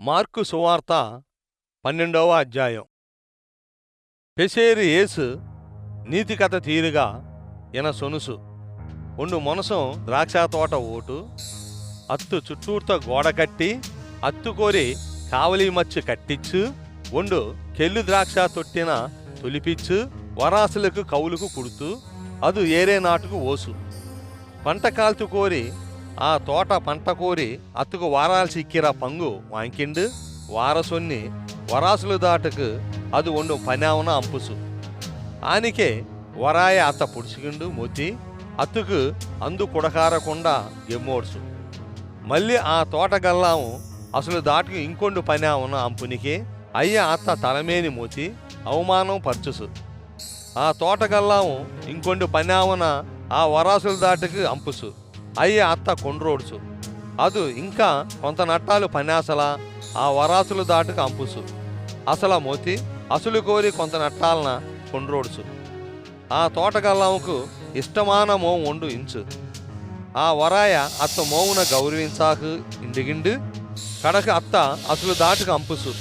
Mark సువార్త పన్నెండవ అధ్యాయం. పెసేరు ఏసు నీతి కథ తీరుగా ఎన సొనుసు. ఉండు మొనసం ద్రాక్ష తోట ఓటు అత్తు చుట్టూర్త గోడ కట్టి అత్తుకోరి కావలి మచ్చు కట్టిచ్చు ఉండు కెల్లు ద్రాక్ష తొట్టిన తొలిపిచ్చు వరాసులకు కవులకు కుడుతూ అదు ఏరే నాటుకు ఓసు. పంట కాల్తు కోరి ఆ తోట పంట కోరి అత్తుకు వారాల్సి ఇక్కిరా పంగు వాంకిండు. వారసొన్ని వరాసులు దాటకు అది ఒండు పనావున అంపుసు. ఆనికే వరాయ అత్త పుడుచుకుండు మొత్తి అత్తుకు అందు కుడకారకుండా గెమ్మోడ్సు మళ్ళీ ఆ తోట గల్లాము అసలు దాటుకు ఇంకొండు పనావున అంపునికి అయ్య అత్త తలమేని మోతి అవమానం పర్చుసు. ఆ తోట గల్లాము ఇంకొండు పనావున ఆ వరాసుల దాటుకు అంపుసు. అయ్య అత్త కొండ్రోడ్సు. అదు ఇంకా కొంత నట్టాలు పనాసల ఆ వరాసులు దాటుకు అంపుసు. అసల మోతి అసలు కోరి కొంత నట్టాలన కొండ్రోడ్సు. ఆ తోటగల్లాముకు ఇష్టమాన మోము ఉండు ఇంచు. ఆ వరాయ అత్త మోవున గౌరవించాకు ఇండిగిండు. కడక అత్త అసలు దాటుకు అంపుసు.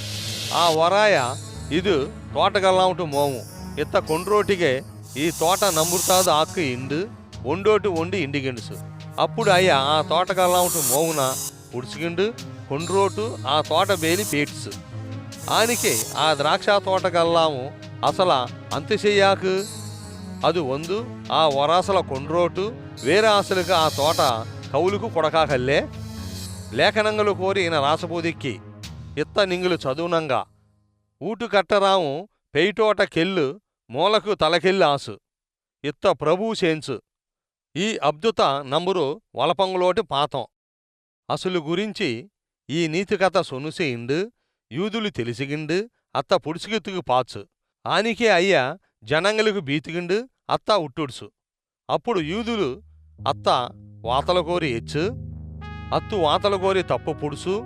ఆ వరాయ ఇది తోటగల్లాముటు మోము ఇత్త కొండ్రోటిగే ఈ తోట నమ్ముతాదు ఆకు ఇండు. ఒండోటు వండి ఇండిగిండుసు. అప్పుడు అయ్యా ఆ తోటగల్లాముటు మోగున ఉడుచుగిండు కొండ్రోటు ఆ తోట బేలి పేట్సు ఆనికే ఆ ద్రాక్ష తోట గల్లాము అసల అంత చెయ్యాకు? అది వందు ఆ వరాసల కొండ్రోటు వేరే ఆశలకు ఆ తోట కవులకు కొడకాకల్లే? లేఖనంగలు కోరి ఈయన రాసబోదిక్కి ఇత్త నింగులు చదువునంగా. ఊటు కట్టరాము పెయిటోట కెల్లు మూలకు తలకెల్లి ఆసు. ఇత్త ప్రభువు చేంచు. ఈ అబ్దుత నంబరు వలపంగులోటి పాతం. అసలు గురించి ఈ నీతికథ సొనుసేయిండు యూదులు తెలిసిగిండు అత్త పుడుసుగెత్తుకు పాచు ఆనికే అయ్యా జనంగలకు బీతిగిండు అత్త ఉట్టుడుసు. అప్పుడు యూదులు అత్త వాతల కోరి ఎచ్చు అత్తు వాతల కోరి తప్పు పుడుసు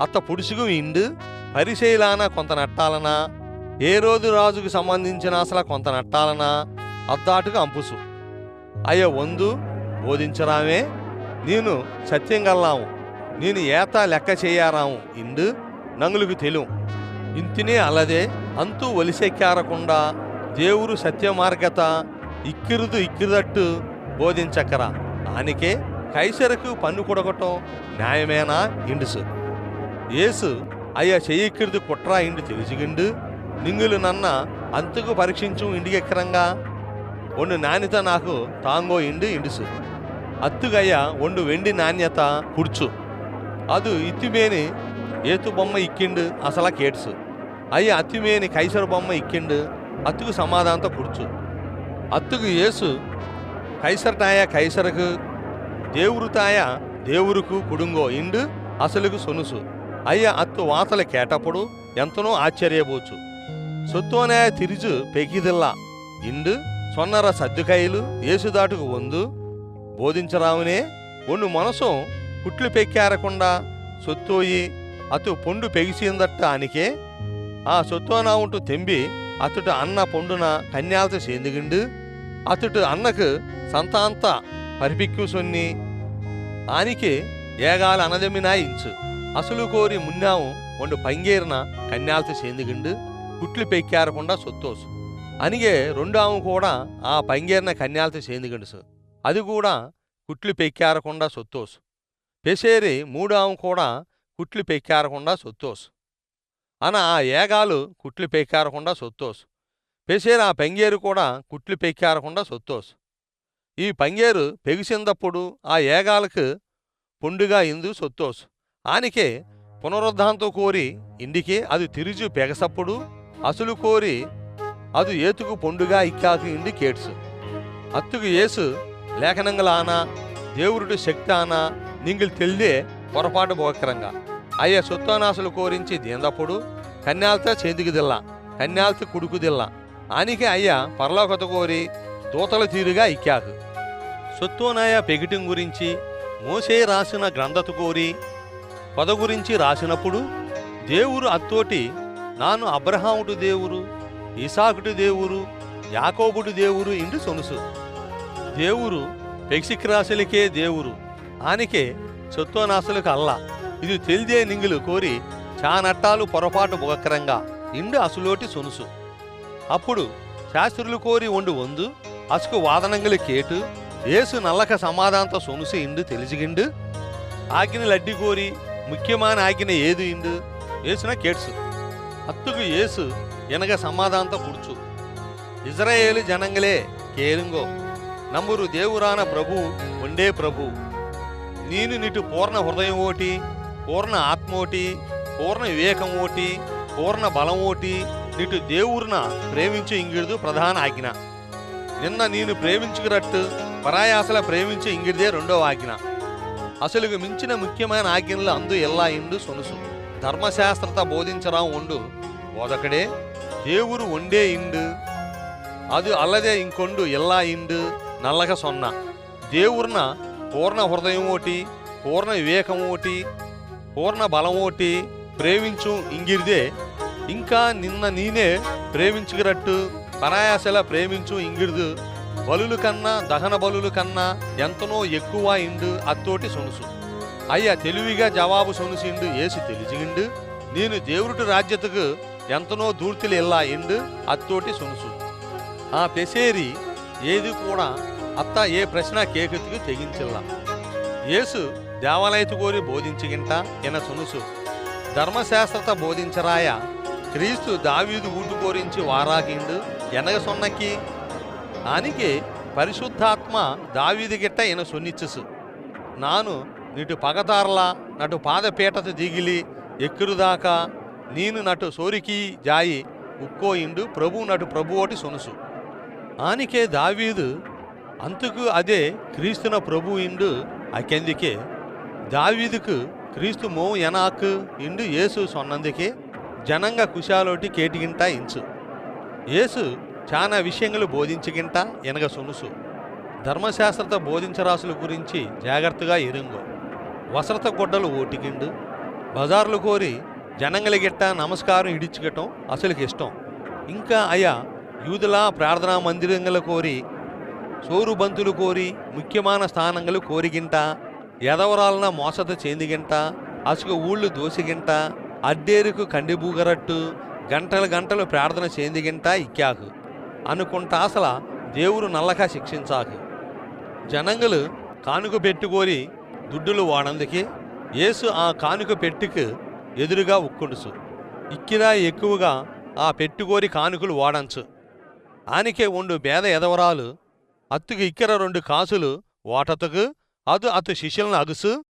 అత్త పుడుసుగు ఇండు పరిశైలానా కొంత నట్టాలనా ఏ రోజు రాజుకు సంబంధించిన అసలు కొంత నట్టాలనా అద్దాటుగా అంపుసు. అయ్యో వందు బోధించరామే. నేను సత్యం గల్లాము నేను ఏత లెక్క చేయారాము. ఇండు నంగులకు తెలు. ఇంతినే అలదే అంతూ ఒలిసెక్కారకుండా దేవుడు సత్యమార్గత ఇక్కిరుదు ఇక్కిరదట్టు బోధించక్కరా ఆనికే కైసరకు పన్ను కొడగటం న్యాయమేనా ఇండుసు. ఏసు అయ్యా చెయ్యిక్కిరిది కుట్రా ఇండు తెలుసుగిండు. నింగులు నన్న అంతకు పరీక్షించు ఇండికెక్కరంగా ఒండు నాణ్యత నాకు తాంగో ఇండు ఇండుసు అత్తుగయ్య ఒండు వెండి నాణ్యత కుడుచు. అదు ఇత్తిమేని ఏతు బొమ్మ ఇక్కిండు అసలా కేడ్సు. అయ్యి అత్తిమేని కైసర బొమ్మ ఇక్కిండు అత్తుకు సమాధానంతో పుడ్చు అత్తుకు ఏసు కైసరినాయ కైసరకు దేవురుతాయ దేవురుకు కుడుంగో ఇండు అసలుకు సొనుసు. అయ్య అత్తు వాతలు కేటప్పుడు ఎంతనో ఆశ్చర్యపోచు సొత్తునే తిరిజు పెకిదిల్లా ఇండు సొన్నర సద్దుకాయలు ఏసుదాటుకు వందు. బోధించరావునే ఒన్ను మనసు కుట్లు పెక్కారకుండా సొత్తోయి అతు పొండు పెగిసిందట్ట అనికే. ఆ సొత్తోనా ఉంటూ తెంబి అతడు అన్న పొండున కన్యాలతో సేందిగిండు. అతడు అన్నకు సంతాంత పరిపిక్కు సొన్ని ఆనికి ఏగాల అనదమినా ఇంచు. అసలు కోరి మున్నాము ఒండు పంగేరిన కన్యాలతో సేందిగిండు. కుట్లు పెక్కారకుండా సొత్తోసు. అనిగే రెండాము కూడా ఆ పంగేరిన కన్యాలతో సేందిగిండు అది కూడా కుట్లు పెక్కారకుండా సొత్తోసు. పెసేరి మూడాము కూడా కుట్లు పెక్కారకుండా సొత్తోసు. అన ఆ ఏగాలు కుట్లు పెక్కారకుండా సొత్తోసు. పెసేరి ఆ పెంగేరు కూడా కుట్లు పెక్కారకుండా సొత్తోసు. ఈ పంగేరు పెగిసిందప్పుడు ఆ ఏగాలకు పొండుగా ఇందు సొత్తోసు. ఆనికే పునరుద్ధాంతో కోరి ఇండికి అది తిరిజు పెగసప్పుడు అసలు కోరి అది ఏతుకు పొండుగా ఇక్కాకు ఇండి కేట్స్. అత్తుకు ఏసు లేఖనంగలానా దేవుడు శక్తి ఆనా నింగిల్ తెల్దే పొరపాటు బోకరంగా అయ్య సొత్తానాసులు కోరించి దీందప్పుడు కన్యాలతో చేందికిదిల్లా కన్యాలతో కుడుకుదిల్లా ఆనికే అయ్య పరలోకత కోరి దూతల తీరుగా ఇక్కాకు. సొత్తోనాయ పెగిటిం గురించి మోసే రాసిన గ్రంథత కోరి పద గురించి రాసినప్పుడు దేవుడు అత్తోటి నాను అబ్రహాముడు దేవుడు ఇసాకుటు దేవురు యాకోబుడు దేవురు ఇండు సొనుసు. దేవురు పెక్సిక్రాసులకే దేవురు. ఆనికే సొత్తోనాసులకు అల్లా. ఇది తెలిదే నింగులు కోరి చానట్టాలు పొరపాటు బొగకరంగా ఇండు అసులోటి సొనుసు. అప్పుడు శాస్త్రులు కోరి ఉండు వందు అసుకు వాదనంగలి కేటు ఏసు నల్లక సమాధానంతో సొనుసు ఇండు తెలిసిగిండు. ఆగిన లడ్డి కోరి ముఖ్యమైన ఆగిన ఏదు ఇండు? ఏసున కేట్సు. అత్తుకు ఏసు ఎనగ సమాధాంత కుడుచు ఇజ్రాయేలు జనంగలే కేరుంగో. నమ్మురు దేవురాన ప్రభు ఉండే ప్రభు. నేను నిటు పూర్ణ హృదయం ఓటి పూర్ణ ఆత్మ ఓటి పూర్ణ వివేకం ఓటి పూర్ణ బలం ఓటి నిటు దేవుర్న ప్రేమించు ఇంగిడుదు ప్రధాన ఆజ్ఞ. నిన్న నేను ప్రేమించుకురట్టు పరాయాసల ప్రేమించు ఇంగిడిదే రెండవ ఆజ్ఞ. అసలుకు మించిన ముఖ్యమైన ఆజ్ఞలు అందు ఎల్లా ఇండు సొనుసు. ధర్మశాస్త్రత బోధించరా ఉండు. బోధకడే దేవుడు వండే ఇండు? అది అల్లదే ఇంకొండు ఎల్లా ఇండు? నల్లగ సొన్న. దేవుర్న పూర్ణ హృదయం ఒకటి పూర్ణ వివేకం ఒకటి పూర్ణ బలం ఒకటి ప్రేమించు ఇంగిరిదే. ఇంకా నిన్న నేనే ప్రేమించుకురట్టు పరాయాసల ప్రేమించు ఇంగిరిదు. బలులు కన్నా దహన బలులు కన్నా ఎంతనో ఎక్కువ ఇండు అత్తోటి సొనుసు. అయ్యా తెలివిగా జవాబు సొనుసిండు ఏసి తెలిసిండు నేను దేవుడు రాజ్యతకు ఎంతనో దూర్తిలు ఎల్లా ఎండు అత్తోటి సొనుసు. ఆ పెసేరి ఏది కూడా అత్త ఏ ప్రశ్న కేకెత్తుకు తెగించిల్లా. యేసు దేవాలయతు కోరి బోధించగింట ఎన సునుసు. ధర్మశాస్త్రత బోధించరాయ క్రీస్తు దావీదు ఊటు కోరించి వారాగిండు ఎనగ సొన్నకి. ఆనికి పరిశుద్ధాత్మ దావీదు గిట్ట ఈయన సున్నిచ్చసు. నాను నిటు పగతారలా నటు పాదపీటతో దిగిలి ఎక్కురుదాకా నేను నటు సోరికి జాయి ఉక్కోయిండు ప్రభు నటు ప్రభు ఓటి సొనుసు. ఆనికే దావీదు అంతకు అదే క్రీస్తున ప్రభు ఇండు అకెందుకే? దావీదుకు క్రీస్తు మో ఎనాకు ఇండు యేసు సొన్నందుకే? జనంగా కుశాలోటి కేటిగింట ఇంచు. యేసు చాలా విషయంలో బోధించగింట ఎనగ సొనుసు. ధర్మశాస్త్రత బోధించరాసుల గురించి జాగ్రత్తగా ఎరుంగు. వసరత గొడ్డలు ఓటికిండు బజార్లు కోరి జనంగలి గిట్ట నమస్కారం ఇడిచిగటం అసలుకి ఇష్టం. ఇంకా అయా యూదులా ప్రార్థనా మందిరంగల కోరి సోరు బంతులు కోరి ముఖ్యమైన స్థానంగలు కోరిగింట ఎదవరాలన మోసత చేందిగింట అసుకు ఊళ్ళు దోసిగింట అడ్డేరుకు కండిబూగరట్టు గంటలు గంటలు ప్రార్థన చేందిగింట ఇక్కాకు అనుకుంటా అసల దేవుడు నల్లగా శిక్షించాకు. జనంగలు కానుక పెట్టుకోరి దుడ్డులు వాడందుకే యేసు ఆ కానుక పెట్టుకు ఎదురుగా ఉక్కుండుసు ఇక్కినా ఎక్కువగా ఆ పెట్టుకోరి కానుకలు వాడంచు. ఆనికే ఉండు బేద ఎదవరాలు అత్తుకు ఇక్కర రెండు కాసులు ఓటతకు అదు అతు శిష్యులను అగుసు.